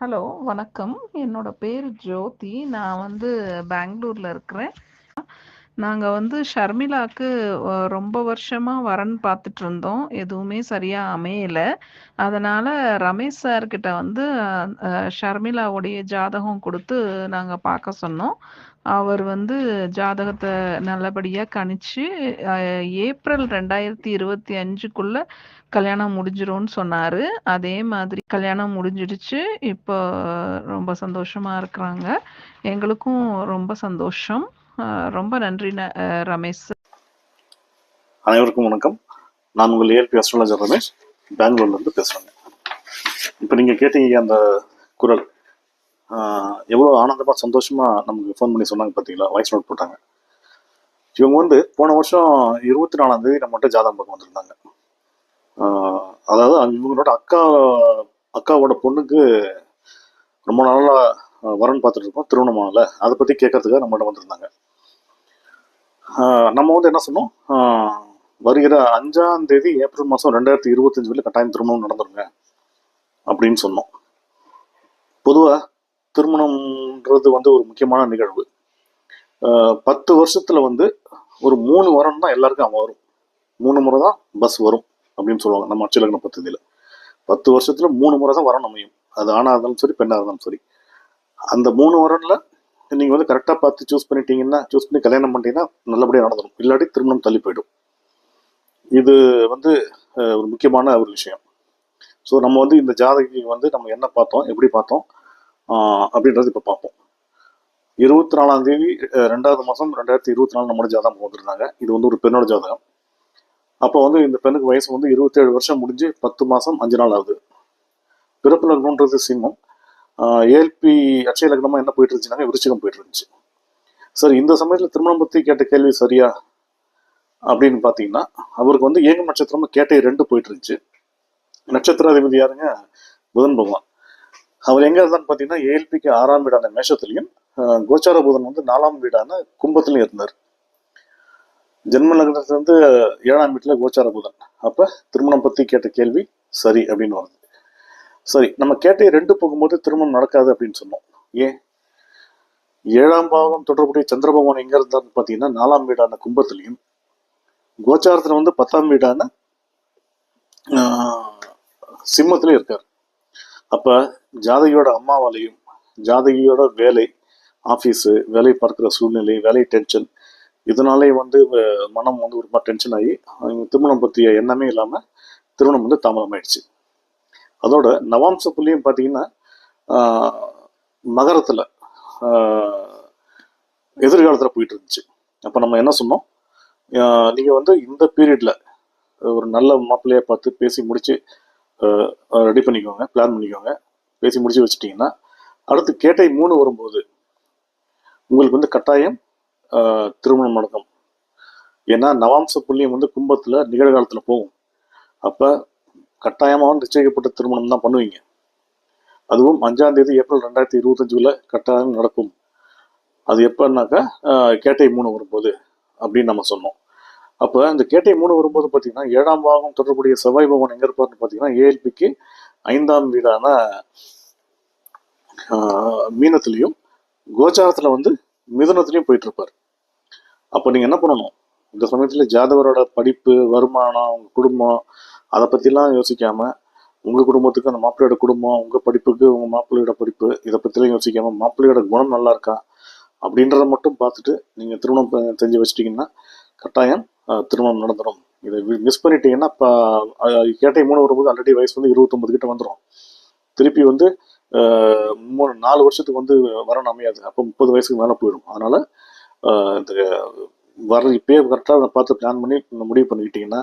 Hello வணக்கம். என்னோட பேர் ஜோதி. நான் வந்து பெங்களூர்ல இருக்கிறேன். நாங்கள் வந்து ஷர்மிளாவுக்கு ரொம்ப வருஷமாக வரன் பார்த்துட்டு இருந்தோம். எதுவுமே சரியாக அமையலை. அதனால் ரமேஷ் சார்கிட்ட வந்து ஷர்மிளாவுடைய ஜாதகம் கொடுத்து நாங்கள் பார்க்க சொன்னோம். அவர் வந்து ஜாதகத்தை நல்லபடியா கணிச்சு ஏப்ரல் ரெண்டாயிரத்தி இருபத்தி அஞ்சுக்குள்ள கல்யாணம் முடிஞ்சிரும்னு சொன்னாரு. அதே மாதிரி கல்யாணம் முடிஞ்சிடுச்சு. இப்போ ரொம்ப சந்தோஷமா இருக்கிறாங்க. எங்களுக்கும் ரொம்ப சந்தோஷம். ரொம்ப நன்றி ரமேஷ் அனைவருக்கும் வணக்கம். நான் உங்கள் ஏஎல்பி அஸ்ட்ராலஜர் ரமேஷ். பெங்களூர்ல இருந்து பேசுறேன் இப்போ நீங்க கேட்டீங்க அந்த குரல். எவ்வளோ ஆனந்தமாக சந்தோஷமாக நமக்கு ஃபோன் பண்ணி சொன்னாங்க பார்த்தீங்களா வாய்ஸ் நோட் போட்டாங்க. இவங்க வந்து போன வருஷம் இருபத்தி நாலாம் தேதி நம்மகிட்ட ஜாதகம் பக்கம் வந்திருந்தாங்க. அதாவது இவங்களோட அக்கா அக்காவோட பொண்ணுக்கு ரொம்ப நாளாக வரன் பார்த்துட்டு இருக்கோம் திருவண்ணாமலை அதை பற்றி கேட்கறதுக்காக நம்மகிட்ட வந்திருந்தாங்க. நம்ம வந்து என்ன சொன்னோம்? வருகிற அஞ்சாம் தேதி ஏப்ரல் மாதம் ரெண்டாயிரத்தி இருபத்தஞ்சு வரையில கட்டாயம் திருமணம் நடந்துருங்க. அப்படின்னு சொன்னோம். பொதுவாக திருமணம்ன்றது வந்து ஒரு முக்கியமான நிகழ்வு. பத்து வருஷத்தில் வந்து ஒரு மூணு வாரம் தான் எல்லாருக்கும் அவன் வரும். மூணு முறை தான் பஸ் வரும் அப்படின்னு சொல்லுவாங்க நம்ம அச்சலக்கண பத்ததியில் பத்து வருஷத்தில் மூணு முறை தான் வரம் அமையும். அது ஆணாக இருந்தாலும் சரி பெண்ணாக இருந்தாலும் சரி. அந்த மூணு வாரம்ல நீங்கள் வந்து கரெக்டாக பார்த்து சூஸ் பண்ணிட்டீங்கன்னா சூஸ் பண்ணி கல்யாணம் பண்ணிட்டீங்கன்னா நல்லபடியாக நடந்துடும் இல்லாட்டி திருமணம் தள்ளி போயிடும். இது வந்து ஒரு முக்கியமான ஒரு விஷயம். ஸோ நம்ம வந்து இந்த ஜாதகி வந்து நம்ம என்ன பார்த்தோம் எப்படி பார்த்தோம்? அப்படின்றது இப்போ பார்ப்போம். இருபத்தி நாலாம் தேதி ரெண்டாவது மாதம் ரெண்டாயிரத்தி இருபத்தி நாலு நம்மளோட ஜாதகம் வந்துருந்தாங்க இது வந்து ஒரு பெண்ணோட ஜாதகம். அப்போ வந்து இந்த பெண்ணுக்கு வயசு வந்து இருபத்தேழு வருஷம் முடிஞ்சு பத்து மாதம் அஞ்சு நாள் ஆகுது. பிறப்பு லக்னம்ன்றது சிம்மம். ஏஎல்பி அட்சய லக்னமாக என்ன போயிட்டு இருந்துச்சுனாங்க விருச்சிகம் போயிட்டு இருந்துச்சு சரி இந்த சமயத்தில் திருமணம் பற்றி கேட்ட கேள்வி சரியா? அப்படின்னு பார்த்தீங்கன்னா அவருக்கு வந்து ஏங்கும் நட்சத்திரமும் கேட்டை ரெண்டு போயிட்டு இருந்துச்சு நட்சத்திராதிபதி யாருங்க? புதன் பகவான். அவர் எங்க இருந்தான்னு பார்த்தீங்கன்னா ஏஎல்பிக்கு ஆறாம் வீடான மேஷத்துலையும் கோச்சார புதன் வந்து நாலாம் வீடான கும்பத்துலையும் இருந்தார். ஜென்ம நகரத்துலேருந்து ஏழாம் வீட்டுல கோச்சார புதன். அப்ப திருமணம் பத்தி கேட்ட கேள்வி சரி அப்படின்னு வருது. சரி நம்ம கேட்டே ரெண்டு போகும்போது திருமணம் நடக்காது அப்படின்னு சொன்னோம். ஏன்? ஏழாம் பாவம் தொடர்புடைய சந்திர பகவான் எங்க பார்த்தீங்கன்னா நாலாம் வீடான கும்பத்துலையும் கோச்சாரத்துல வந்து பத்தாம் வீடான ஆஹ், சிம்மத்திலையும் இருக்கார். அப்போ ஜாதகியோட அம்மாவாலையும் ஜாதகியோட வேலை ஆஃபீஸு வேலை பார்க்குற சூழ்நிலை வேலை டென்ஷன் இதனாலே வந்து மனம் வந்து ஒரு மாதிரி டென்ஷன் ஆகி திருமணம் பற்றிய எண்ணமே இல்லாமல் திருமணம் வந்து தாமதமாயிடுச்சு. அதோட நவாம்சத்துலேயும் பார்த்தீங்கன்னா மகரத்தில் எதிர்காலத்தில் போயிட்டு இருந்துச்சு. அப்போ நம்ம என்ன சொன்னோம்? நீங்கள் வந்து இந்த பீரியடில் ஒரு நல்ல மாப்பிள்ளையை பார்த்து பேசி முடித்து ரெடி பண்ணிக்கோங்க பிளான் பண்ணிக்கோங்க. பேசி முடிச்சு வச்சுட்டிங்கன்னா அடுத்து கேட்டை மூணு வரும்போது உங்களுக்கு வந்து கட்டாயம் திருமணம் நடக்கும். ஏன்னா நவாம்ச புள்ளியம் வந்து கும்பத்தில் நிகழ்காலத்தில் போகும். அப்போ கட்டாயமாக நிச்சயிக்கப்பட்ட திருமணம் தான் பண்ணுவீங்க. அதுவும் அஞ்சாம் தேதி ஏப்ரல் ரெண்டாயிரத்தி இருபத்தஞ்சுல கட்டாயம் நடக்கும். அது எப்போன்னாக்கா கேட்டை மூணு வரும்போது அப்படின்னு நம்ம சொன்னோம். அப்போ இந்த கேட்டை மூணு வரும்போது பார்த்தீங்கன்னா ஏழாம் பாகம் தொடர்புடைய செவ்வாய் பவன் எங்கே இருப்பார்னு பார்த்தீங்கன்னா ஏஎல்பிக்கு ஐந்தாம் வீடான மீனத்துலேயும் மீனத்திலையும் கோச்சாரத்தில் வந்து மிதுனத்திலையும் போயிட்டு இருப்பார் அப்போ நீங்கள் என்ன பண்ணணும்? இந்த சமயத்தில் ஜாதவரோட படிப்பு வருமானம் அவங்க குடும்பம் அதை பற்றிலாம் யோசிக்காமல் உங்கள் குடும்பத்துக்கு அந்த மாப்பிள்ளையோட குடும்பம் உங்கள் படிப்புக்கு உங்கள் மாப்பிள்ளையோட படிப்பு இதை பற்றிலாம் யோசிக்காமல் மாப்பிள்ளையோட குணம் நல்லா இருக்கா? அப்படின்றத மட்டும் பார்த்துட்டு நீங்கள் திருமணம் செஞ்சு வச்சிட்டிங்கன்னா கட்டாயம் திருமணம் நடந்துடும் இதை மிஸ் பண்ணிட்டீங்கன்னா இப்போ கேட்டை மூணு வரும்போது ஆல்ரெடி வயசு வந்து இருபத்தொம்பது கிட்ட வந்துடும் திருப்பி வந்து மூணு நாலு வருஷத்துக்கு வந்து வரணும் அமையாது. அப்போ முப்பது வயசுக்கு மேலே போயிடும். அதனால் இந்த வர இப்பயே கரெக்டாக பார்த்து பிளான் பண்ணி முடிவு பண்ணிக்கிட்டிங்கன்னா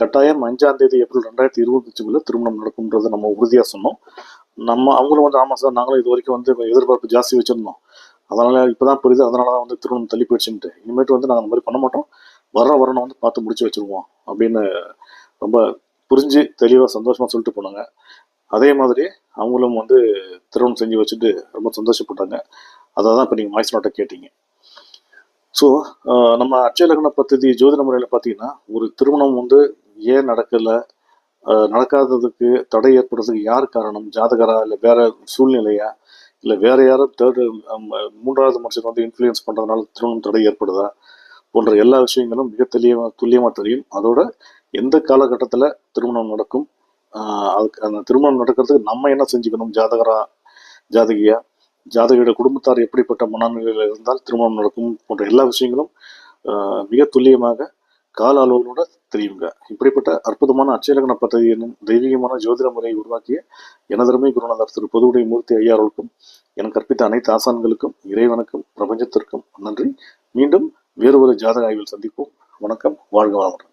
கட்டாயம் அஞ்சாம் தேதி ஏப்ரல் ரெண்டாயிரத்தி இருபத்தஞ்சுக்குள்ள திருமணம் நடக்கும்ன்றதை நம்ம உறுதியாக சொன்னோம். நம்ம அவங்களும் வந்து ஆமாம் சார் நாங்களும் இது வரைக்கும் வந்து எதிர்பார்ப்பு ஜாஸ்தி வச்சுருந்தோம். அதனால் இப்போ தான் புரியுது. அதனால தான் வந்து திருமணம் தள்ளி போயிடுச்சுன்ட்டு. இனிமேட்டு வந்து நாங்கள் அந்த மாதிரி பண்ண மாட்டோம். வர்ற வரணும் வந்து பார்த்து முடிச்சு வச்சிருவோம் அப்படின்னு ரொம்ப புரிஞ்சு தெளிவாக சந்தோஷமா சொல்லிட்டு போனாங்க. அதே மாதிரி அவங்களும் வந்து திருமணம் செஞ்சு வச்சுட்டு ரொம்ப சந்தோஷப்பட்டாங்க. அதை தான் இப்போ நீங்கள் வாய்ஸ் நோட்டை கேட்டீங்க. ஸோ நம்ம அட்சய லக்ன பத்ததி ஜோதிட முறையில் பார்த்தீங்கன்னா ஒரு திருமணம் வந்து ஏன் நடக்கலை? அஹ், நடக்காததுக்கு தடை ஏற்படுறதுக்கு யார் காரணம்? ஜாதகரா இல்லை வேற சூழ்நிலையா? இல்லை வேற யாரும் தேர்டு மூன்றாவது மனுஷன் வந்து இன்ஃப்ளூயன்ஸ் பண்ணுறதுனால திருமணம் தடை ஏற்படுதா? போன்ற எல்லா விஷயங்களும் மிக தெளிவாக துல்லியமாக தெரியும். அதோட எந்த காலகட்டத்தில் திருமணம் நடக்கும் அதுக்கு அந்த திருமணம் நடக்கிறதுக்கு நம்ம என்ன செஞ்சுக்கணும்? ஜாதகரா ஜாதகியா? ஜாதகியோட குடும்பத்தார் எப்படிப்பட்ட மனநிலையில் இருந்தால் திருமணம் நடக்கும் போன்ற எல்லா விஷயங்களும் மிக துல்லியமாக கால அளவுகளோட தெரியுங்க. இப்படிப்பட்ட அற்புதமான அச்சலகன பദ്ധதி என்னும் தெய்வீகமான ஜோதிட முறையை உருவாக்கிய எனதருமை குருநாதர் திரு பொதுவுடைய மூர்த்தி ஐயாருக்கும் எனக்கு கற்பித்த அனைத்து ஆசான்களுக்கும் இறைவனுக்கும் பிரபஞ்சத்திற்கும் நன்றி. மீண்டும் வேறு ஒரு ஜாதக ஆய்வில் சந்திப்போம். வணக்கம். வாழ்க வளமுடன்.